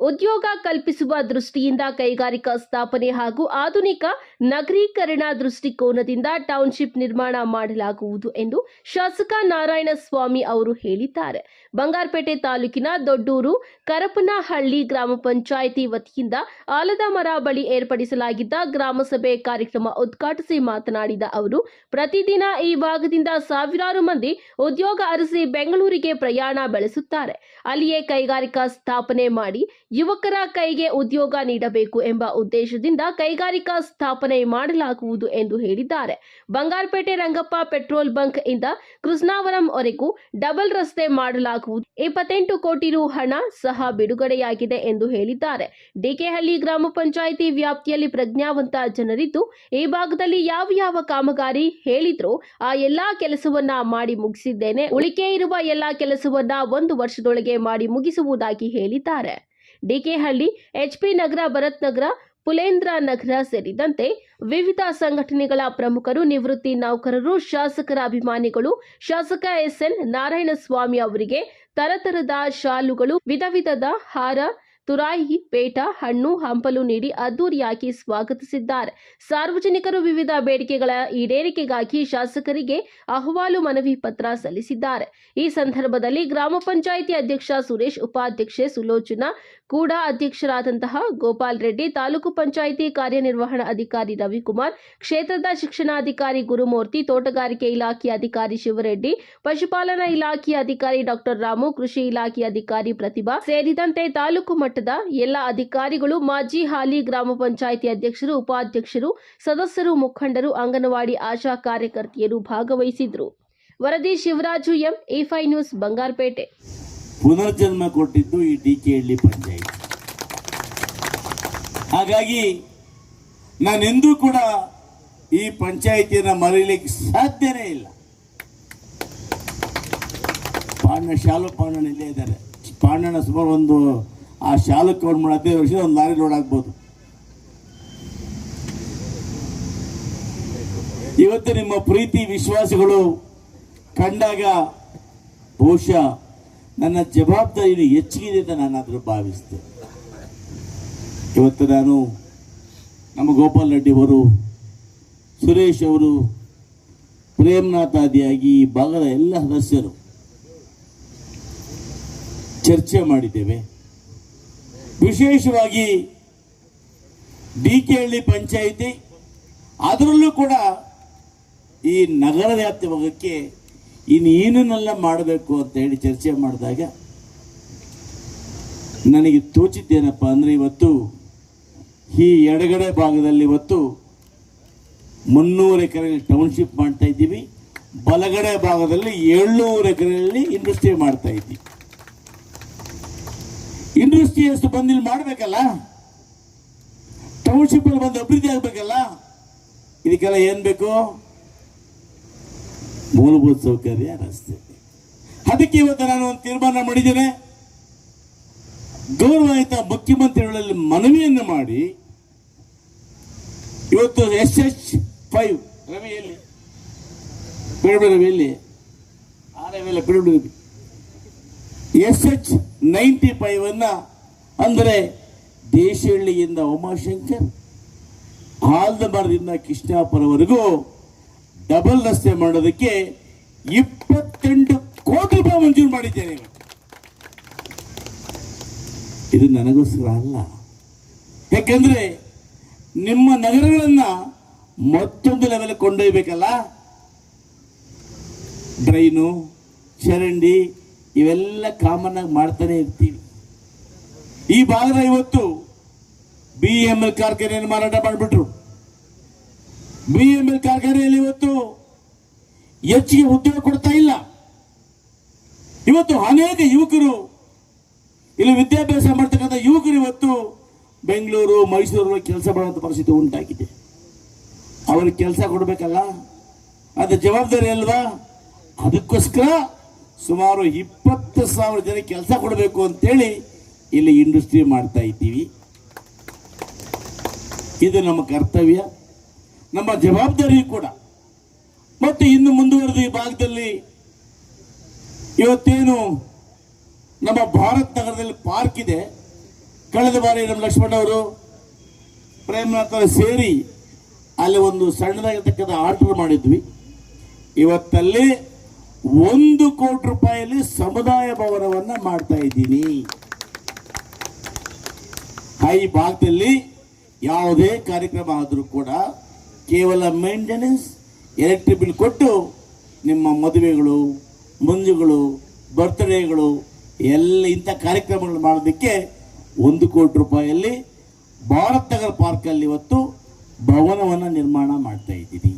ಉದ್ಯೋಗ ಕಲ್ಪಿಸುವ ದೃಷ್ಟಿಯಿಂದ ಕೈಗಾರಿಕಾ ಸ್ಥಾಪನೆ ಹಾಗೂ ಆಧುನಿಕ ನಗರೀಕರಣ ದೃಷ್ಟಿಕೋನದಿಂದ ಟೌನ್ಶಿಪ್ ನಿರ್ಮಾಣ ಮಾಡಲಾಗುವುದು ಎಂದು ಶಾಸಕ ನಾರಾಯಣಸ್ವಾಮಿ ಅವರು ಹೇಳಿದ್ದಾರೆ. ಬಂಗಾರಪೇಟೆ ತಾಲೂಕಿನ ದೊಡ್ಡೂರು ಕರಪನಹಳ್ಳಿ ಗ್ರಾಮ ಪಂಚಾಯಿತಿ ವತಿಯಿಂದ ಆಲದ ಮರ ಬಳಿ ಏರ್ಪಡಿಸಲಾಗಿದ್ದ ಗ್ರಾಮಸಭೆ ಕಾರ್ಯಕ್ರಮ ಉದ್ಘಾಟಿಸಿ ಮಾತನಾಡಿದ ಅವರು, ಪ್ರತಿದಿನ ಈ ಭಾಗದಿಂದ ಸಾವಿರಾರು ಮಂದಿ ಉದ್ಯೋಗ ಅರಸಿ ಬೆಂಗಳೂರಿಗೆ ಪ್ರಯಾಣ ಬೆಳೆಸುತ್ತಾರೆ. ಅಲ್ಲಿಯೇ ಕೈಗಾರಿಕಾ ಸ್ಥಾಪನೆ ಮಾಡಿ ಯುವಕರ ಕೈಗೆ ಉದ್ಯೋಗ ನೀಡಬೇಕು ಎಂಬ ಉದ್ದೇಶದಿಂದ ಕೈಗಾರಿಕಾ ಸ್ಥಾಪನೆ ಮಾಡಲಾಗುವುದು ಎಂದು ಹೇಳಿದ್ದಾರೆ. ಬಂಗಾರಪೇಟೆ ರಂಗಪ್ಪ ಪೆಟ್ರೋಲ್ ಬಂಕ್ ಇಂದ ಕೃಷ್ಣಾವರಂವರೆಗೂ ಡಬಲ್ ರಸ್ತೆ ಮಾಡಲಾಗುವುದು. ಇಪ್ಪತ್ತೆಂಟು ಕೋಟಿ ರು ಹಣ ಸಹ ಬಿಡುಗಡೆಯಾಗಿದೆ ಎಂದು ಹೇಳಿದ್ದಾರೆ. ಡಿಕೆಹಳ್ಳಿ ಗ್ರಾಮ ಪಂಚಾಯಿತಿ ವ್ಯಾಪ್ತಿಯಲ್ಲಿ ಪ್ರಜ್ಞಾವಂತ ಜನರಿದ್ದು, ಈ ಭಾಗದಲ್ಲಿ ಯಾವ ಯಾವ ಕಾಮಗಾರಿ ಹೇಳಿದ್ರೋ ಆ ಎಲ್ಲಾ ಕೆಲಸವನ್ನ ಮಾಡಿ ಮುಗಿಸಿದ್ದೇನೆ. ಉಳಿಕೆ ಇರುವ ಎಲ್ಲಾ ಕೆಲಸವನ್ನ ಒಂದು ವರ್ಷದೊಳಗೆ ಮಾಡಿ ಮುಗಿಸುವುದಾಗಿ ಹೇಳಿದ್ದಾರೆ. ಡಿಕೆಹಳ್ಳಿ, ಎಚ್ಪಿ ನಗರ, ಭರತ್ ನಗರ, ಪುಲೇಂದ್ರ ನಗರ ಸೇರಿದಂತೆ ವಿವಿಧ ಸಂಘಟನೆಗಳ ಪ್ರಮುಖರು, ನಿವೃತ್ತಿ ನೌಕರರು, ಶಾಸಕರ ಅಭಿಮಾನಿಗಳು, ಶಾಸಕ ಎಸ್ಎನ್ ನಾರಾಯಣಸ್ವಾಮಿ ಅವರಿಗೆ ತರತರದ ಶಾಲುಗಳು ವಿಧ ವಿಧದ ಹಾರ ತುರಾಯಿ ಪೇಟ ಹಣ್ಣು ಹಂಪಲು ನೀಡಿ ಅದ್ದೂರಿಯಾಗಿ ಸ್ವಾಗತಿಸಿದ್ದಾರೆ. ಸಾರ್ವಜನಿಕರು ವಿವಿಧ ಬೇಡಿಕೆಗಳ ಈಡೇರಿಕೆಗಾಗಿ ಶಾಸಕರಿಗೆ ಅಹವಾಲು ಮನವಿ ಪತ್ರ ಸಲ್ಲಿಸಿದ್ದಾರೆ. ಈ ಸಂದರ್ಭದಲ್ಲಿ ಗ್ರಾಮ ಪಂಚಾಯಿತಿ ಅಧ್ಯಕ್ಷ ಸುರೇಶ್, ಉಪಾಧ್ಯಕ್ಷೆ ಸುಲೋಚನಾ, ಕೂಡ ಅಧ್ಯಕ್ಷರಾದಂತಹ ಗೋಪಾಲ್ ರೆಡ್ಡಿ, ತಾಲೂಕು ಪಂಚಾಯಿತಿ ಕಾರ್ಯನಿರ್ವಹಣಾ ಅಧಿಕಾರಿ ರವಿಕುಮಾರ್, ಕ್ಷೇತ್ರದ ಶಿಕ್ಷಣಾಧಿಕಾರಿ ಗುರುಮೂರ್ತಿ, ತೋಟಗಾರಿಕೆ ಇಲಾಖೆ ಅಧಿಕಾರಿ ಶಿವರೆಡ್ಡಿ, ಪಶುಪಾಲನಾ ಇಲಾಖೆಯ ಅಧಿಕಾರಿ ಡಾಕ್ಟರ್ ರಾಮು, ಕೃಷಿ ಇಲಾಖೆ ಅಧಿಕಾರಿ ಪ್ರತಿಭಾ ಸೇರಿದಂತೆ ತಾಲೂಕು ಎಲ್ಲ ಅಧಿಕಾರಿಗಳು, ಮಾಜಿ ಹಾಲಿ ಗ್ರಾಮ ಪಂಚಾಯಿತಿ ಅಧ್ಯಕ್ಷರು, ಉಪಾಧ್ಯಕ್ಷರು, ಸದಸ್ಯರು, ಮುಖಂಡರು, ಅಂಗನವಾಡಿ ಆಶಾ ಕಾರ್ಯಕರ್ತೆಯರು ಭಾಗವಹಿಸಿದ್ರು ವರದಿ ಶಿವರಾಜು ಎಂ ಎಫೈ ನ್ಯೂಸ್, ಬಂಗಾರಪೇಟೆ. ಪುನರ್ಜನ್ಮ ಕೊಟ್ಟಿದ್ದು ಈ ಡಿ ಪಂಚಾಯತ್. ಹಾಗಾಗಿ ನಾನೆಂದೂ ಕೂಡ ಈ ಪಂಚಾಯಿತಿಯನ್ನು ಮರೆಯಲಿಕ್ಕೆ ಸಾಧ್ಯನೇ ಇಲ್ಲ. ಪಾಂಡ ಶಾಲು ಪಾಂಡಣ ಇಲ್ಲೇ ಇದ್ದಾರೆ. ಪಾಂಡಣ ಸುಮಾರು ಒಂದು ಆ ಶಾಲಕ್ಕೆ ಕೌಂಟ್ ಮಾಡಿ ಹದಿನೈದು ವರ್ಷ ಒಂದು ಲಾರಿ ಲೋಡ್ ಆಗ್ಬೋದು. ಇವತ್ತು ನಿಮ್ಮ ಪ್ರೀತಿ, ವಿಶ್ವಾಸಗಳು ಕಂಡಾಗ ಬಹುಶಃ ನನ್ನ ಜವಾಬ್ದಾರಿ ಹೆಚ್ಚಿಗಿದೆ ಅಂತ ನಾನಾದರೂ ಭಾವಿಸಿದೆ. ಇವತ್ತು ನಾನು ನಮ್ಮ ಗೋಪಾಲ್ ರೆಡ್ಡಿ ಅವರು, ಸುರೇಶ್ ಅವರು ಪ್ರೇಮನಾಥಾದಿಯಾಗಿ ಈ ಭಾಗದ ಎಲ್ಲ ಸದಸ್ಯರು ಚರ್ಚೆ ಮಾಡಿದ್ದೇವೆ. ವಿಶೇಷವಾಗಿ ಡಿ ಕೆ ಹಳ್ಳಿ ಪಂಚಾಯಿತಿ, ಅದರಲ್ಲೂ ಕೂಡ ಈ ನಗರ ವ್ಯಾಪ್ತಿ ಭಾಗಕ್ಕೆ ಇನ್ನೇನನ್ನೆಲ್ಲ ಮಾಡಬೇಕು ಅಂತ ಹೇಳಿ ಚರ್ಚೆ ಮಾಡಿದಾಗ ನನಗೆ ತೋಚಿದ್ದೇನಪ್ಪ ಅಂದರೆ ಇವತ್ತು ಈ ಎಡಗಡೆ ಭಾಗದಲ್ಲಿ ಇವತ್ತು ಮುನ್ನೂರು ಎಕರೆಯಲ್ಲಿ ಟೌನ್ಶಿಪ್ ಮಾಡ್ತಾ ಇದ್ದೀವಿ. ಬಲಗಡೆ ಭಾಗದಲ್ಲಿ ಏಳ್ನೂರು ಎಕರೆಯಲ್ಲಿ ಇಂಡಸ್ಟ್ರಿ ಮಾಡ್ತಾ ಇದ್ದೀವಿ. ಇಂಡಸ್ಟ್ರಿ ಎಷ್ಟು ಬಂದು ಇಲ್ಲಿ ಮಾಡಬೇಕಲ್ಲ? ಟೌನ್ಶಿಪ್ ಅಲ್ಲಿ ಬಂದು ಅಭಿವೃದ್ಧಿ ಆಗಬೇಕಲ್ಲ? ಇದಕ್ಕೆಲ್ಲ ಏನು ಬೇಕು? ಮೂಲಭೂತ ಸೌಕರ್ಯ, ರಸ್ತೆ. ಅದಕ್ಕೆ ಇವತ್ತು ನಾನು ಒಂದು ತೀರ್ಮಾನ ಮಾಡಿದ್ದೇನೆ. ಗೌರವಾಯಿತ ಮುಖ್ಯಮಂತ್ರಿಗಳಲ್ಲಿ ಮನವಿಯನ್ನು ಮಾಡಿ ಇವತ್ತು ಎಸ್ ಎಚ್ ಫೈವ್ ರವಿಯಲ್ಲಿ ಬಿಡಬೇಡ ರವಿ ಎಲ್ಲಿ? ಆರವೆಲ್ಲ ಬಿಡಬೇಡ. ಎಸ್ ಎಚ್ ನೈಂಟಿ ಫೈವನ್ನು ಅಂದರೆ ದೇಶಹಳ್ಳಿಯಿಂದ ಉಮಾಶಂಕರ್ ಆಲ್ದಮರದಿಂದ ಕೃಷ್ಣಾಪುರವರೆಗೂ ಡಬಲ್ ರಸ್ತೆ ಮಾಡೋದಕ್ಕೆ ಇಪ್ಪತ್ತೆಂಟು ಕೋಟಿ ರೂಪಾಯಿ ಮಂಜೂರು ಮಾಡಿದ್ದೇನೆ. ಇದು ನನಗೋಸ್ಕರ ಅಲ್ಲ ಯಾಕೆಂದರೆ ನಿಮ್ಮ ನಗರಗಳನ್ನು ಮತ್ತೊಂದು ಲೆವೆಲ್ ಕೊಂಡೊಯ್ಬೇಕಲ್ಲ ಡ್ರೈನು ಚರಂಡಿ ಇವೆಲ್ಲ ಕಾಮನ್ ಆಗಿ ಮಾಡ್ತಾನೆ ಇರ್ತೀವಿ. ಈ ಭಾಗದ ಇವತ್ತು ಬಿ ಎಂ ಎಲ್ ಕಾರ್ಖಾನೆಯನ್ನು ಮಾರಾಟ ಮಾಡಿಬಿಟ್ರು. ಬಿ ಎಂ ಎಲ್ ಕಾರ್ಖಾನೆಯಲ್ಲಿ ಇವತ್ತು ಹೆಚ್ಚಿಗೆ ಉದ್ಯೋಗ ಕೊಡ್ತಾ ಇಲ್ಲ. ಇವತ್ತು ಅನೇಕ ಯುವಕರು, ಇಲ್ಲಿ ವಿದ್ಯಾಭ್ಯಾಸ ಮಾಡ್ತಕ್ಕಂಥ ಯುವಕರು ಇವತ್ತು ಬೆಂಗಳೂರು ಮೈಸೂರು ಕೆಲಸ ಮಾಡುವಂಥ ಪರಿಸ್ಥಿತಿ ಉಂಟಾಗಿದೆ. ಅವ್ರಿಗೆ ಕೆಲಸ ಕೊಡಬೇಕಲ್ಲ? ಅದು ಜವಾಬ್ದಾರಿ ಅಲ್ವಾ? ಅದಕ್ಕೋಸ್ಕರ ಸುಮಾರು ಇಪ್ಪತ್ತು ಸಾವಿರ ಜನ ಕೆಲಸ ಕೊಡಬೇಕು ಅಂತೇಳಿ ಇಲ್ಲಿ ಇಂಡಸ್ಟ್ರಿ ಮಾಡ್ತಾ ಇದ್ದೀವಿ. ಇದು ನಮ್ಮ ಕರ್ತವ್ಯ. ನಮ್ಮ ಜವಾಬ್ದಾರಿ ಕೂಡ. ಮತ್ತು ಇನ್ನು ಮುಂದುವರೆದ ಈ ಭಾಗದಲ್ಲಿ ಇವತ್ತೇನು ನಮ್ಮ ಭಾರತ್ ನಗರದಲ್ಲಿ ಪಾರ್ಕ್ ಇದೆ. ಕಳೆದ ಬಾರಿ ನಮ್ಮ ಲಕ್ಷ್ಮಣ ಅವರು ಪ್ರೇಮನಾಥ ಸೇರಿ ಅಲ್ಲಿ ಒಂದು ಸಣ್ಣದಾಗಿರ್ತಕ್ಕಂಥ ಆರ್ಡರ್ ಮಾಡಿದ್ವಿ. ಇವತ್ತಲ್ಲಿ ಒಂದು ಕೋಟಿ ರೂಪಾಯಿಯಲ್ಲಿ ಸಮುದಾಯ ಭವನವನ್ನ ಮಾಡ್ತಾ ಇದ್ದೀನಿ. ಈ ಭಾಗದಲ್ಲಿ ಯಾವುದೇ ಕಾರ್ಯಕ್ರಮ ಆದರೂ ಕೂಡ ಕೇವಲ ಮೇಂಟೆನೆನ್ಸ್ ಎಲೆಕ್ಟ್ರಿಕ್ ಬಿಲ್ ಕೊಟ್ಟು ನಿಮ್ಮ ಮದುವೆಗಳು, ಮುಂಜುಗಳು ಬರ್ತ್ಡೇಗಳು ಎಲ್ಲ ಇಂಥ ಕಾರ್ಯಕ್ರಮಗಳು ಮಾಡೋದಕ್ಕೆ ಒಂದು ಕೋಟಿ ರೂಪಾಯಿಯಲ್ಲಿ ಭಾರತ್ ನಗರ್ ಪಾರ್ಕಲ್ಲಿ ಇವತ್ತು ಭವನವನ್ನು ನಿರ್ಮಾಣ ಮಾಡ್ತಾ ಇದ್ದೀನಿ.